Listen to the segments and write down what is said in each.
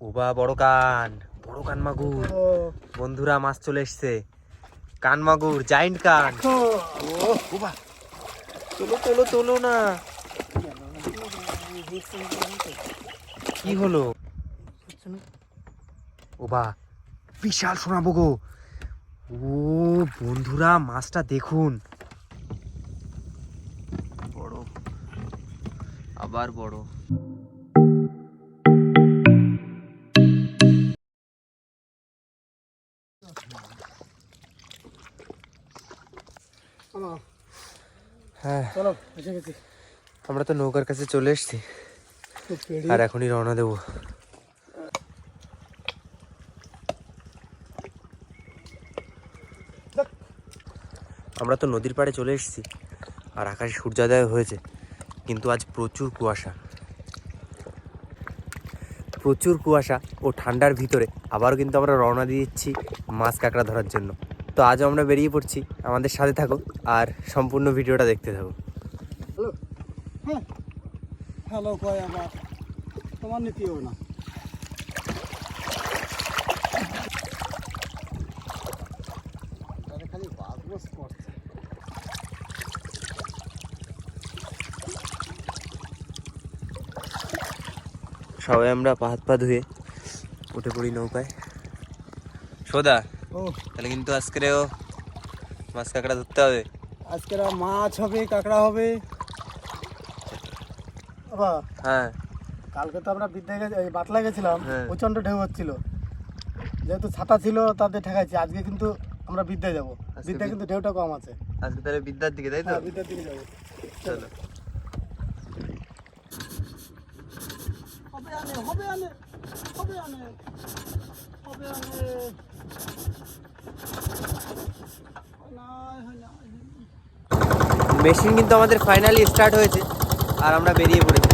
ওবা বড় কান। বড় কান মাগুর। ও। বন্ধুরা মাছ চলে এসছে। কান মাগুর জাইন্ট কান। ও ওবা। তোলো তোলো তোলো না। কি হলো? ওবা বিশাল শোনাবো গো। ও বন্ধুরা মাছটা দেখুন। বড়। আবার বড়। হ্যাঁ। চলো এসে গেছি। আমরা তো নৌকার কাছে চলে এসেছি। আর এখনই রওনা দেবো। আমরা তো নদীর পাড়ে চলে এসেছি আর আকাশে সূর্যোদয় হয়েছে কিন্তু আজ প্রচুর কুয়াশা। প্রচুর কুয়াশা ও ঠান্ডার ভিতরে আবারও কিন্তু আমরা রওনা দিচ্ছি মাছ কাঁকড়া ধরার জন্য। তো আজও আমরা বেরিয়ে পড়ছি। আমাদের সাথে থাকো আর সম্পূর্ণ ভিডিওটা দেখতে থাকো। হ্যালো? হ্যাঁ। হ্যালো কয় আবার? তোমার না। সবাই আমরা পা হাত পা ধুয়ে উঠে পড়ি নৌকায়। সোদা তাহলে কিন্তু আজকেও মাছ কাঁকড়া ধরতে হবে। আজকের মাছ হবে কাঁকড়া হবে। বাবা হ্যাঁ। কালকে তো আমরা বিদ্যা গেছি বাতলা গেছিলাম হ্যাঁ। প্রচণ্ড ঢেউ হচ্ছিল। যেহেতু ছাতা ছিল তাদের ঠেকাইছি। আজকে কিন্তু আমরা বিদ্যা যাব। আজকে বিদ্যা কিন্তু ঢেউটা কম আছে। আজকে তাহলে বিদ্যার দিকে তাই তো? হ্যাঁ বিদ্যার দিকে যাব। চলো। হবে আনে হবে আনে হবে আনে হবে আনে নাই, হয় নাই। মেশিন কিন্তু আমাদের ফাইনালি স্টার্ট হয়েছে আর আমরা বেরিয়ে পড়েছি।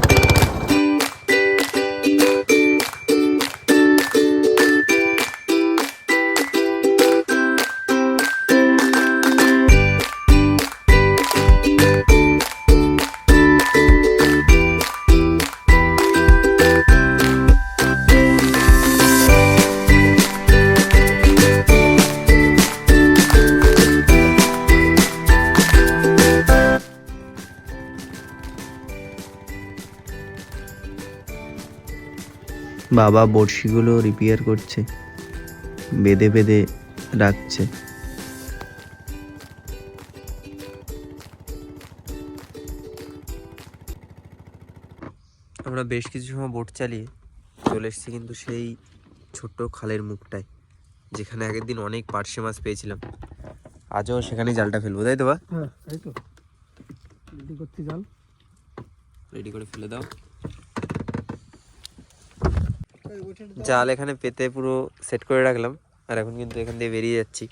বাবা বড়শিগুলো রিপেয়ার করছে বেঁধে বেঁধে রাখছে। আমরা বেশ কিছু সময় বোট চালিয়ে চলে এসেছি কিন্তু সেই ছোট্ট খালের মুখটায় যেখানে আগের দিন অনেক পার্শে মাছ পেয়েছিলাম। আজও সেখানেই জালটা ফেলব তাই তো বা? হ্যাঁ এই তো। রেডি করছি জাল। রেডি করে ফেলে দাও। জাল এখানে পেতে পুরো সেট করে রাখলাম। আর এখন কিন্তু এখান দিয়ে বেরিয়ে যাচ্ছি।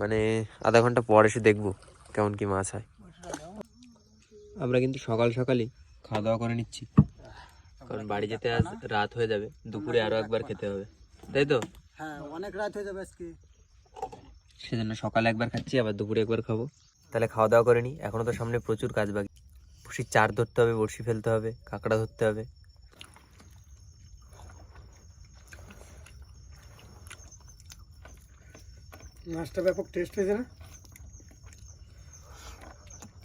মানে আধা ঘণ্টা পর এসে দেখব কেমন কি মাছ হয়। আমরা কিন্তু সকাল সকালই খাওয়া দাওয়া করে নিচ্ছি। কারণ বাড়ি যেতে আজ রাত হয়ে যাবে। দুপুরে আরও একবার খেতে হবে। তাই তো? হ্যাঁ অনেক রাত হয়ে যাবে আজকে। সেজন্য সকালে একবার খাচ্ছি আবার দুপুরে একবার খাব। তাহলে খাওয়া দাওয়া করে নিই। এখনও তো সামনে প্রচুর কাজ বাকি। বড়শির চার ধরতে হবে বড়শি ফেলতে হবে কাঁকড়া ধরতে হবে। মাছটা ব্যাপক টেস্ট হয়েছে না?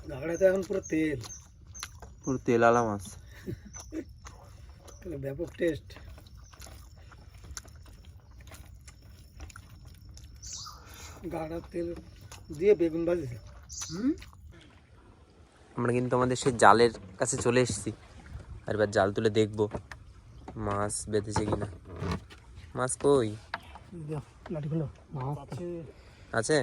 ঘাগড়াতে এখন পুরো তেল। পুরো তেল আলা মাছ ব্যাপক টেস্ট গাড়ার তেল দিয়ে বেগুন ভাজিছে। হুম? আমরা কিন্তু আমাদের সেই জালের কাছে চলে এসেছি। আর এবার জাল তুলে দেখব মাছ বেঁধেছে কিনা। মাছ কই? মাছ আছে।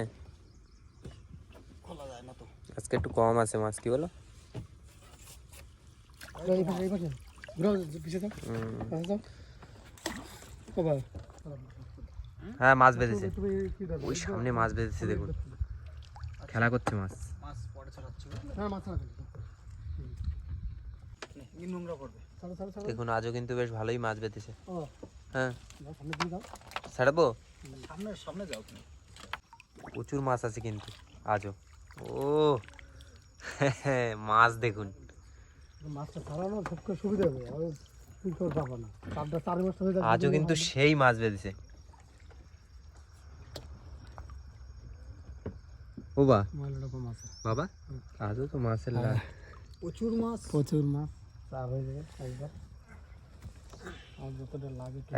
খোলা যায় না তো। আজকে একটু কম আছে মাছ কি বলো? হ্যাঁ মাছ বেঁধেছে। ওই সামনে মাছ বেঁধেছে দেখুন। খেলা করছে মাছ। মাছ পরে ছড়াচ্ছি। হ্যাঁ মাছ দেখুন আজও কিন্তু বেশ ভালোই মাছ বেঁধেছে। হ্যাঁ। ছাড়াবো? সামনে সামনে যাও তুমি। প্রচুর মাছ আছে কিন্তু আজও। ও মাছ দেখুন। মাছটা ছাড়ানো সব সুবিধা হবে আর কি করে না। চারটা চার বছর হয়ে যাচ্ছে আজও কিন্তু সেই মাছ বেঁধেছে। ও বা বাবা আজও তো মাছের লাট প্রচুর মাছ। প্রচুর মাছ। চার হয়ে যাবে একবার।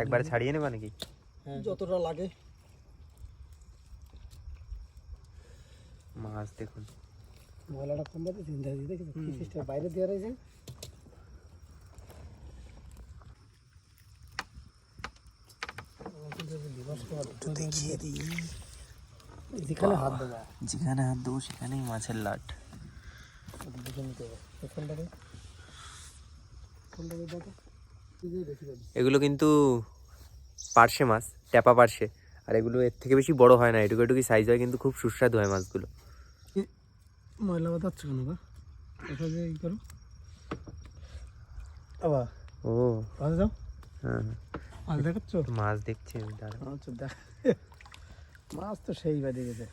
একবারে ছাড়িয়ে নেবা নাকি? হ্যাঁ, যতটা লাগে। মাছ দেখুন। ময়লাটা কম বাজে চিন্তা দিয়ে দেখি কি সিস্টেম? বাইরে দেওয়া রয়েছে? যেখানে হাত দেওয়া যেখানে হাত দেবো সেখানেই মাছের লাট। দেখে নিতে হবে। ফোনটাকে ফোনটাকে দেখো? তুই যে বেশি পাবি এগুলো কিন্তু পার্শে মাছ ট্যাপা পার্শে। আর এগুলো এর থেকে বেশি বড় হয় না এটুকু এটুকু সাইজ হয় কিন্তু খুব সুস্বাদু হয় মাছগুলো। ময়লা বাতাচ্ছ কেন বা? কোথা দিয়ে ই করো? আবার? ও। ভালো যাও হ্যাঁ মাছ দেখাচ্ছ? মাছ দেখছি দাঁড়া। আচ্ছা দেখ। মাছ তো সেই গেছে।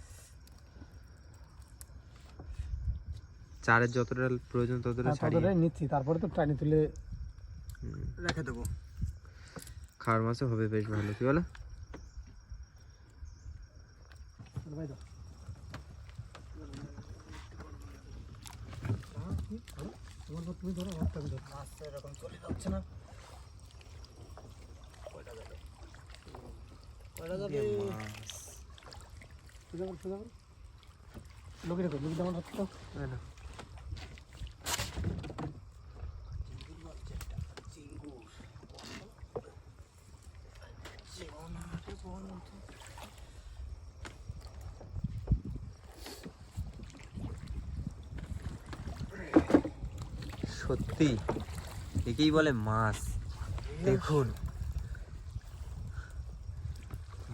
চারের যতটা প্রয়োজন ততটা ছাড়িয়ে। নিচ্ছি তারপরে তো টানি তুলে রেখে দেবো। খাওয়ার মাছও হবে বেশ ভালো কি বলো? তুমি ধরো মাছ এরকম চলে যাচ্ছে না কয়টা যাবে কয়টা যাবে সোজা কর সোজা কর লোকে রেখো লোকে আমার হাতটা না, না। সত্যি একেই বলে মাছ। দেখুন।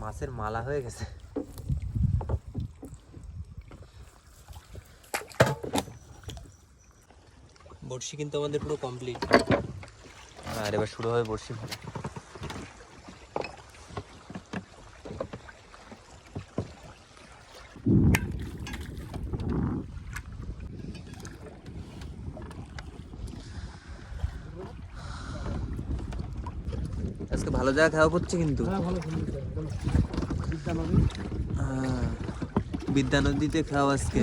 মাছের মালা হয়ে গেছে। বড়শি কিন্তু আমাদের পুরো কমপ্লিট আর এবার শুরু হবে বড়শি ফেলা আজকে ভালো জায়গা খাওয়া করছে কিন্তু। হ্যাঁ বিদ্যা হ্যাঁ, নদীতে খাওয়া আজকে।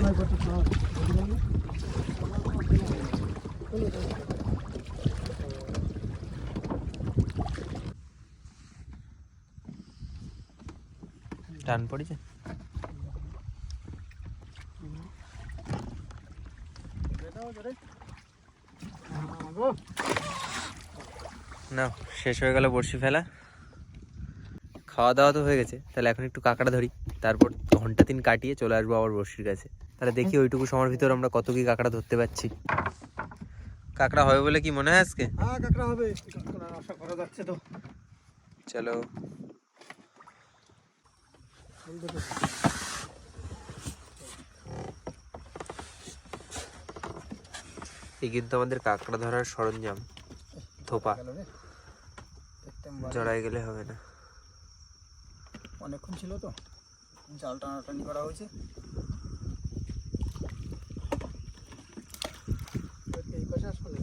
টান পড়েছে? না শেষ হয়ে গেল বড়শি ফেলা। খাওয়া দাওয়া তো হয়ে গেছে তাহলে এখন একটু কাঁকড়া ধরি তারপর ঘণ্টা তিন কাটিয়ে চলে আসব আবার বড়শির কাছে। তাহলে দেখি ওইটুকু সময়ের ভিতর আমরা কত কি কাঁকড়া ধরতে পারছি। কাঁকড়া হবে বলে কি মনে হয় আজকে? হ্যাঁ কাঁকড়া হবে। আশা করা যাচ্ছে তো। চলো। এই কিন্তু আমাদের কাঁকড়া ধরার সরঞ্জাম। থোপা জড়াই গেলে হবে না। অনেকক্ষণ ছিল তো। জাল টানাটানি করা হয়েছে। এই পাশে আসব না?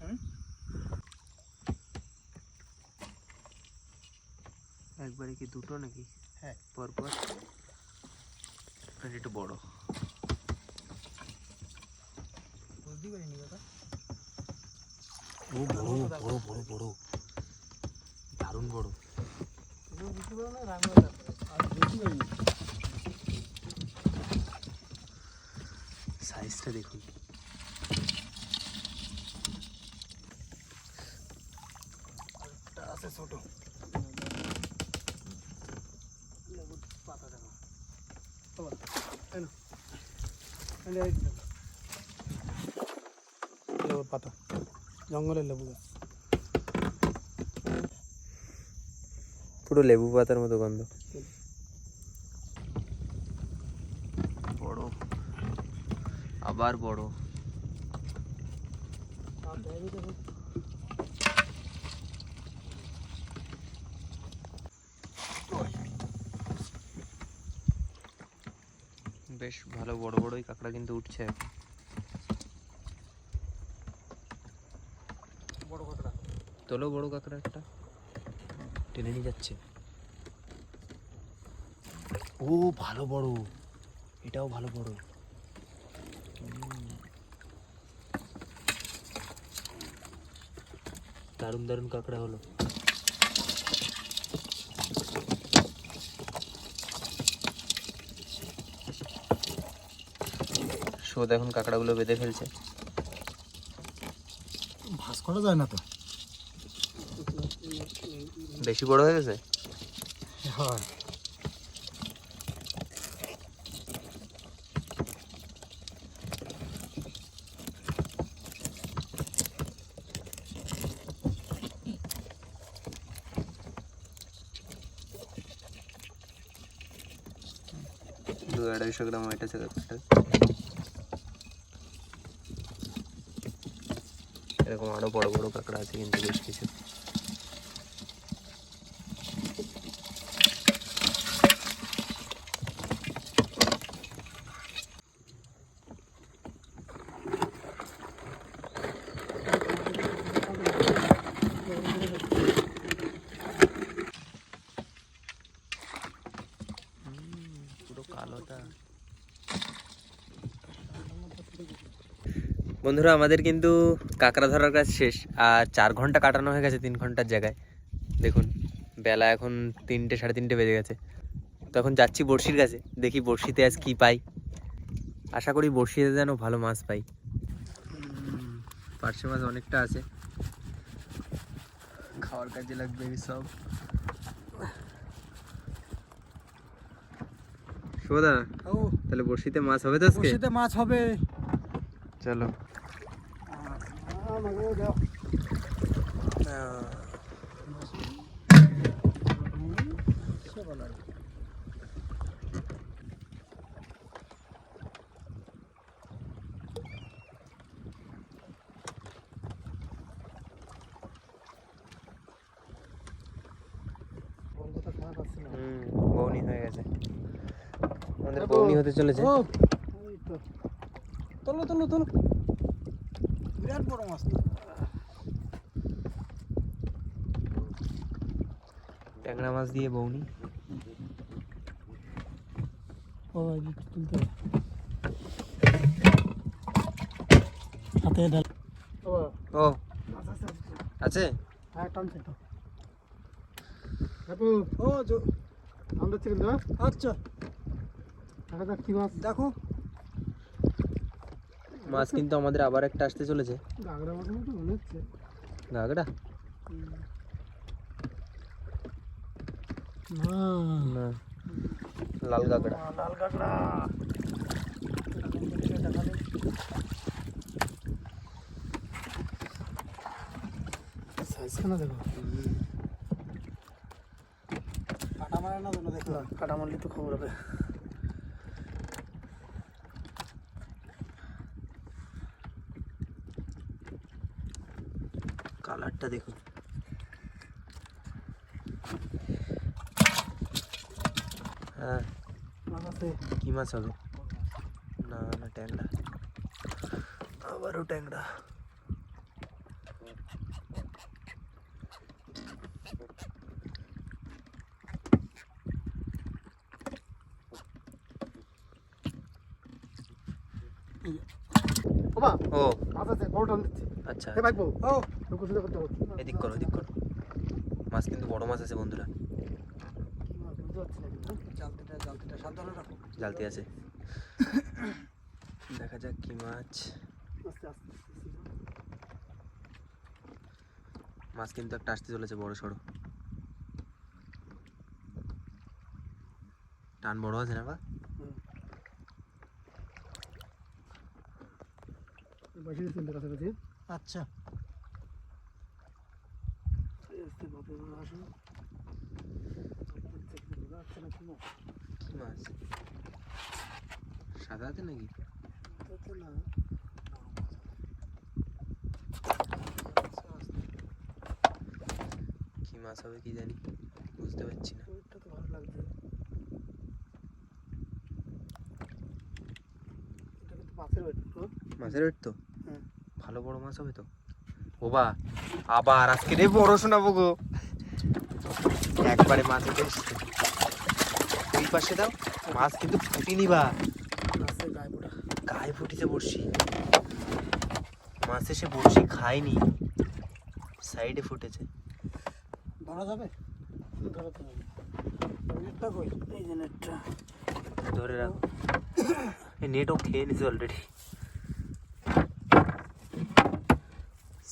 হুম? একবারে কি দুটো নাকি? হ্যাঁ। পরপর? এটা একটু বড়? বুঝতেই পারিনি দাদা ও বড় বড় বড় বড় দারুণ বড় সাইজটা দেখুন আছে ছোট। পাতা দেখো পাতা। জঙ্গলের লেবু গাছ। পুরো লেবু পাতার মতো গন্ধ। বড়। আবার বড়। বেশ ভালো বড় বড়ই কাঁকড়া কিন্তু উঠছে এখন। বড় কাঁকড়া তোলো বড় কাঁকড়া একটা। টেনে নিয়ে যাচ্ছে। ও, ভালো বড়। এটাও ভালো বড়। দারুণ দারুণ কাঁকড়া হলো। শোধ এখন কাঁকড়াগুলো বেঁধে ফেলছে। ভাস করা যায় না তো? বেশি বড় হয়ে গেছে? হয়। দু আড়াইশো গ্রাম কাঁকড়াটা এরকম আরও বড় বড় কাঁকড়া আছে কিন্তু বেশ কিছু। বন্ধুরা আমাদের কিন্তু কাঁকড়া ধরার কাজ শেষ আর চার ঘণ্টা কাটানো হয়ে গেছে তিন ঘণ্টার জায়গায়। দেখুন বেলা এখন তিনটে সাড়ে তিনটে বেজে গেছে। তো এখন যাচ্ছি বড়শির কাছে দেখি বড়শিতে আজ কি পাই। আশা করি বড়শিতে যেন ভালো মাছ পাই। পার্শে মাছ অনেকটা আছে। খাওয়ার কাজে লাগবে সব। ও। তাহলে বড়শিতে মাছ হবে তো আজকে? বসিতে মাছ হবে। চলো আমাকে দাও বন্ধুটা খারাপ আছে না হুম বৌনি হয়ে গেছে। আমাদের বৌনি হতে চলেছে। তোলো তোলো তোলো বিরাট বড় মাছ তো ট্যাংরা মাছ দিয়ে বৌনি। ও আছে? হ্যাঁ আচ্ছা। দেখা মাছ। দেখো। মাছ কিন্তু আমাদের আবার একটা আসতে চলেছে। মনে গাগড়া না না লাল গাগড়া লাল কাঁকড়া সাইজখানা দেখো? কাটা মারে না তো দেখো কাটা মারলে তো খবর হবে। কালারটা দেখুন হ্যাঁ। আছে। কি মাছ হবে? না না ট্যাংরা। আবারও ট্যাংরা। ও। আচ্ছা হবে এদিক করো এদিক করো। মাছ কিন্তু বড় মাছ আছে বন্ধুরা। বুঝতে পারছি না কিন্তু। জালতিটা জালতিটা সাবধানে রাখো। জালতি আছে। দেখা যাক কি মাছ। আস্তে আস্তে মাছ কিন্তু একটা আসতে চলেছে বড় সড়ো। টান বড় আছে না বা? আচ্ছা। আস্তে আচ্ছা না কি মাছ কি মাছ সাদা নাকি না কি মাছ হবে কি জানি বুঝতে পারছি না ওইটা তো ভালো লাগছে মাছের ওয়েট তো মাছের ওয়েট তো? হ্যাঁ। ভালো বড় মাছ হবে তো? ও বা আবার আজকে রে বড় শোনাবো গো। একবারে মাছ উঠে এসছে। পাশে দাও। মাছ কিন্তু ফুটিনি বা। আছে গায়ে ফুটিছে বড়শি। মাছ এসে বড়শি খায়নি। সাইডে ফুটেছে। ধরা যাবে? ধরে রাখো। এই নেটও খেয়ে নিছে অলরেডি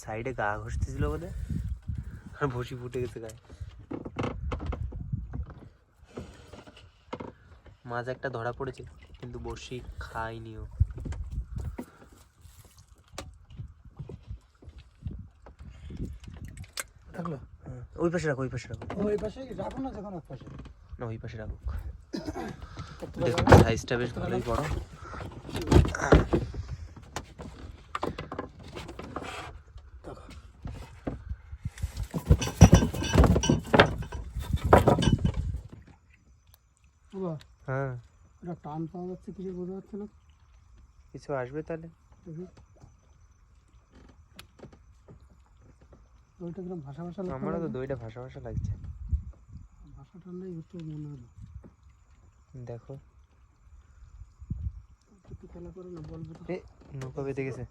সাইডে গা ঘষতেছিল বোধ আর বসি ফুটে গেছে গায়ে। মাছ একটা ধরা পড়েছে কিন্তু বসি খাইনিও থাকল হ্যাঁ, ওই পাশে রাখো ওই পাশে রাখো। ওই পাশে রাখো না যখন এক পাশে। না ওই পাশে রাখো? কতটা সাইজটা বেশ ভালোই বড় দেখো বাবা হ্যাঁ এটা টান পাওয়া যাচ্ছে কিছু বোঝা যাচ্ছে না। কিছু আসবে তাহলে? ভাষা ভাষা লাগছে আমারও তো দইটা লাগছে। ভাষা হচ্ছে মনে হলো। দেখো। একটু খেলা করে না বলব তো নৌকা বেঁধে গেছে।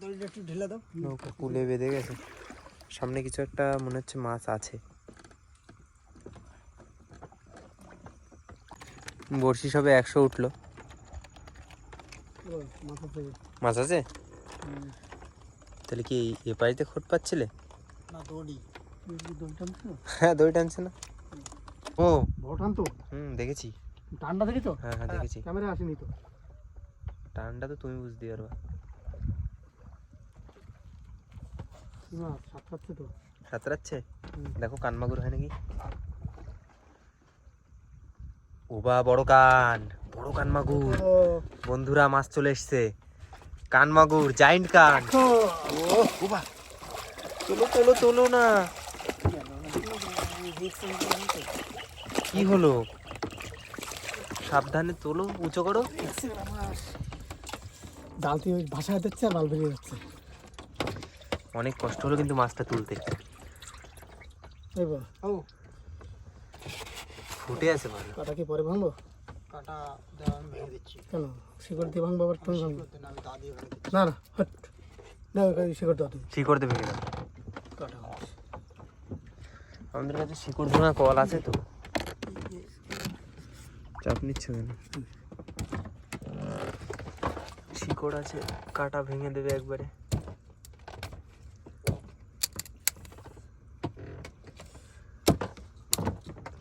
দড়িটা একটু ঢেলে দাও। নৌকা কুলে বেঁধে গেছে। সামনে কিছু একটা মনে হচ্ছে মাছ আছে। বড়শি সবে একশো উঠল। মাছ আছে? তাহলে কি এ পাশে খোট পাচ্ছিলে? না দড়ি। টানছো হ্যাঁ দই টানছে না। ও বড় টান তো হুম দেখেছি। টানটা দেখেছ? হ্যাঁ হ্যাঁ দেখেছি। ক্যামেরা আসেনি তো। টানটা তো তুমি বুঝতে পারবা। সাঁতরাচ্ছে তো। সাঁতরাচ্ছে। দেখো কানমাগুর হয় নাকি? ওবা বড় কান। বড় কান মাগুর। ও। বন্ধুরা মাছ চলে এসছে। কান মাগুর জাইন্ট কান। ও। ওবা। তোলো তোলো তোলো না। কি হলো? সাবধানে তোলো উঁচু করো। ডালতি ওই ভাষায় দিচ্ছে আর বাল বেরিয়ে যাচ্ছে অনেক কষ্ট হলো কিন্তু মাছটা তুলতে। ও। ফুটে আছে ভালো কাটা কি পরে ভাঙবো? কাটা দেওয়া আমি ভেঙে দিচ্ছি। কেন? শিকড় দিয়ে ভাঙবো আবার তুমি ভাঙবো? আমি দা দিয়ে ভেঙে দিচ্ছি। না না হট। না শিকড় দাও তুমি। শিকড় দিয়ে ভেঙে দাও। কাটা আমাদের কাছে শিকড় ভাঙা কল আছে তো। চাপ নিচ্ছ কেন? শিকড় আছে কাটা ভেঙে দেবে একবারে।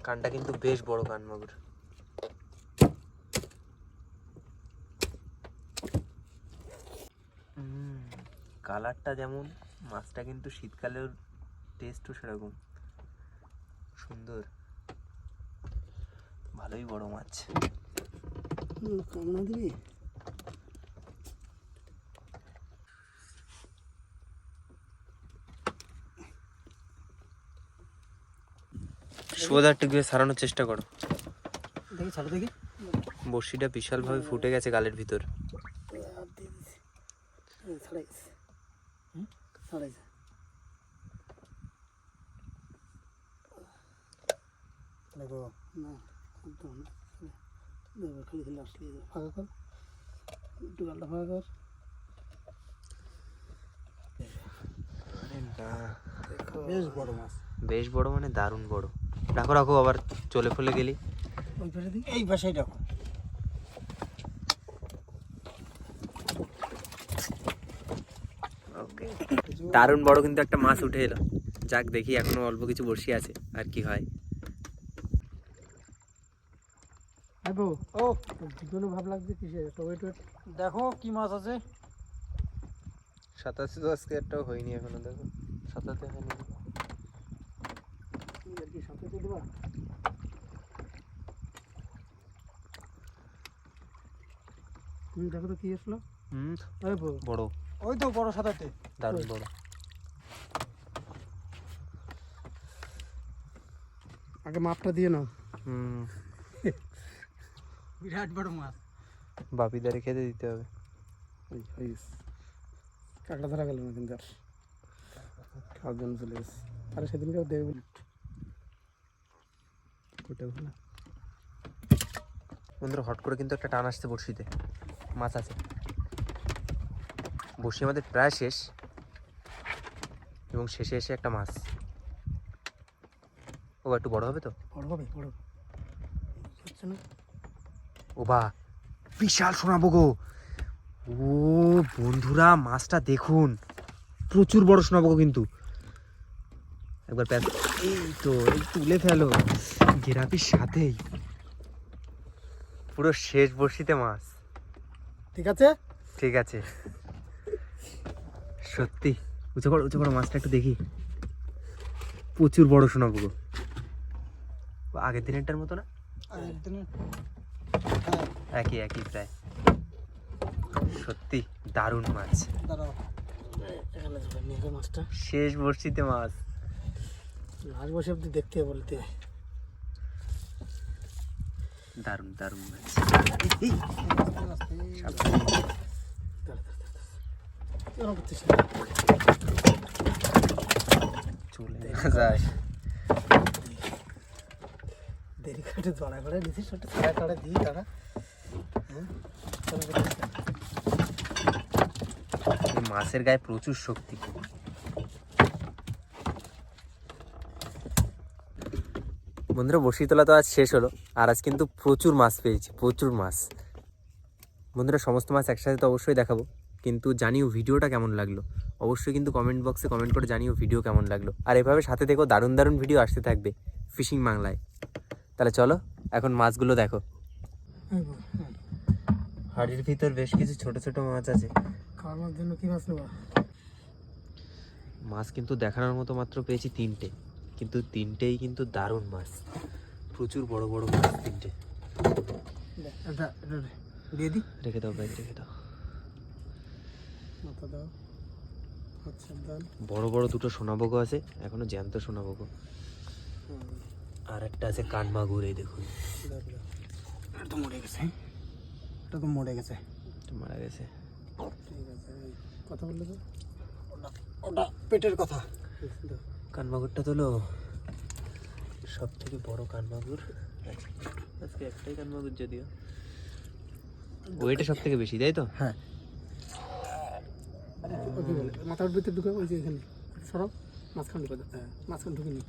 কানটা কিন্তু বেশ বড় কান মাগুর। কালারটা যেমন মাছটা কিন্তু শীতকালের টেস্টও সেরকম। সুন্দর। ভালোই বড় মাছ। দিবি? সোজা গিয়ে সারানোর চেষ্টা করো। দেখি ছাড়ো দেখি। বড়শিটা বিশালভাবে ফুটে গেছে গালের ভিতর। বেশ বড় মাছ। বেশ বড় মানে দারুণ বড়। রাখো রাখো আবার চলে ফলে গেলি। ওই পাশে এই পাশেই রাখো দারুণ বড় কিন্তু একটা মাছ উঠে এলো। যাক দেখি এখনও অল্প কিছু বড়শি আছে আর কি হয়। ও। দুজনে ভাব লাগছে কিসে ওয়েট ওয়েট দেখো কি মাছ আছে। সাতাশি তো আজকে একটাও হয়নি এখনও দেখো। সাতাতে হয়নি। কি হুম দেখো তো কি আসলো। হুম আইবো বড়। ওই তো বড় সাদাতে। দারুণ বড়। আগে মাপটা দিয়ে নাও। হুম। বিরাট বড় মাছ। বাপিদারে খেতে দিতে হবে। কাঁকড়া ধরা গেল না কিন্তু আর। খাওয়ার জন্য চলে গেছে। আরে সেদিনকেও দেবে। বন্ধুরা হট করে কিন্তু একটা টান আসছে বড়শিতে। মাছ আছে। বড়শি আমাদের প্রায় শেষ। এবং শেষে এসে একটা মাছ। ও একটু বড় হবে তো? বড় হবে বড় ও বা বিশাল শোনাবো গো। ও বন্ধুরা মাছটা দেখুন। প্রচুর বড় শোনাবো কিন্তু। একবার প্যাচ এই তো তুলে ফেলো। গেরাপির সাথেই। পুরো শেষ বড়শিতে মাছ। ঠিক আছে? ঠিক আছে। সত্যি উঁচু করো উঁচু করো মাছটা একটু দেখি। প্রচুর বড় গো ও আগের দিনেরটার মতো না? আগের দিনে একই একই প্রায়। সত্যি দারুণ মাছ। শেষ বর্ষিতে মাছ। মাছ বসে অব্দি দেখতে বলতে। দারুণ দারুণ মাছ চলে যায়। দেরি করে জড়া করে নিচ্ছিস ওটা ছাড়া টাড়া দিই তারা মাছের গায়ে প্রচুর শক্তি। বন্ধুরা বসি তোলা তো আজ শেষ হলো আর আজ কিন্তু প্রচুর মাছ পেয়েছি প্রচুর মাছ। বন্ধুরা সমস্ত মাছ একসাথে তো অবশ্যই দেখাবো কিন্তু জানিও ভিডিওটা কেমন লাগল। অবশ্যই কিন্তু কমেন্ট বক্সে কমেন্ট করে জানিও ভিডিও কেমন লাগল। আর এভাবে সাথে দেখো দারুণ দারুণ ভিডিও আসতে থাকবে ফিশিং বাংলায়। তাহলে চলো এখন মাছগুলো দেখো। হাড়ির ভিতর বেশ কিছু ছোট ছোট মাছ আছে। খাওয়ার জন্য কি মাছ নেবা? মাছ কিন্তু দেখানোর মতো মাত্র পেয়েছি তিনটে। কিন্তু তিনটেই কিন্তু দারুণ মাছ। প্রচুর বড় বড় মাছ তিনটে। দে। দিয়ে দিই রেখে দাও ব্যাগ রেখে দাও। বড় বড় দুটো সোনাবগো আছে এখনও জ্যান্ত সোনাবগো আর একটা আছে কানমাগুর এই দেখুন। এটা তো মরে গেছে? এটা তো মরে গেছে। মারা গেছে। কথা বললে তো? ওটা ওটা পেটের কথা। কানমাগুরটা তোলো সব থেকে বড় কানমাগুর। আজকে একটাই কানমাগুর যদিও। ওইটা সব থেকে বেশি তাই তো? হ্যাঁ। মাথার ভিতরে ঢুকে ওই যে এখানে সরব মাঝখান ঢুকে হ্যাঁ মাঝখান ঢুকে নি